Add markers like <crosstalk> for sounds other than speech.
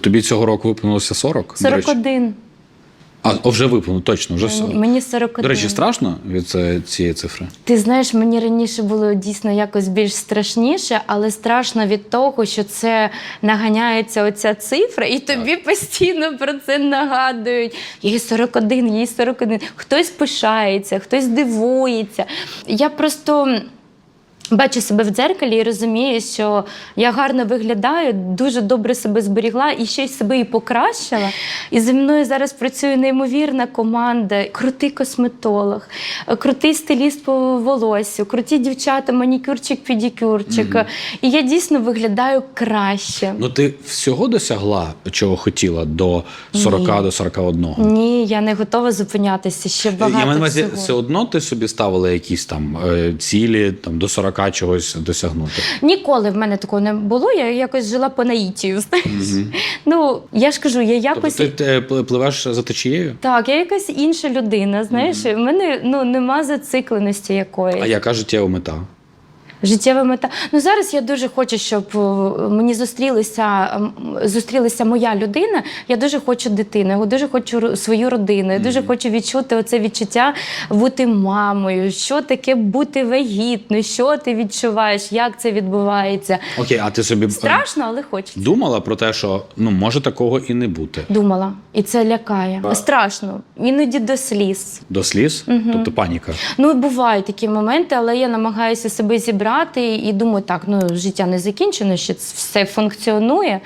Тобі цього року виповнилося 40? 41. А, о, вже виповнило, точно, вже 40. Мені 41. До речі, страшно від е, цієї цифри? Ти знаєш, мені раніше було дійсно якось більш страшніше, але страшно від того, що це наганяється оця цифра, і тобі постійно про це нагадують. Їй 41, їй 41. Хтось пишається, хтось дивується. Я просто. Бачу себе в дзеркалі і розумію, що я гарно виглядаю, дуже добре себе зберігла і ще й себе і покращила. І зі мною зараз працює неймовірна команда, крутий косметолог, крутий стиліст по волосю, круті дівчата, манікюрчик, педикюрчик. І я дійсно виглядаю краще. Ну ти всього досягла, чого хотіла до 40 до 41? Ні, я не готова зупинятися. Ще багато Я маю на увазі, все одно ти собі ставила якісь там е, цілі там до 40 чогось досягнути. Ніколи в мене такого не було. Я якось жила по наїтію. <laughs> Знаєш? Ну я ж кажу, я якось. Тобто ти е, пливеш за течією? Так, я якась інша людина, знаєш, в мене ну нема зацикленості якоїсь. А яка життєва мета? Життєва мета. Ну зараз я дуже хочу, щоб е, мені зустрілися зустрілася моя людина. Я дуже хочу дитину, я дуже хочу свою родину. Я дуже хочу відчути оце відчуття бути мамою. Що таке бути вагітною? Що ти відчуваєш? Як це відбувається? Окей, а ти собі е, Страшно, але хочеться. думала про те, що ну може такого і не бути Думала, і це лякає. Страшно, іноді до сліз. до сліз, тобто паніка. Ну, бувають такі моменти, але я намагаюся себе зібрати і думаю, так, ну життя не закінчено, ще все функціонує.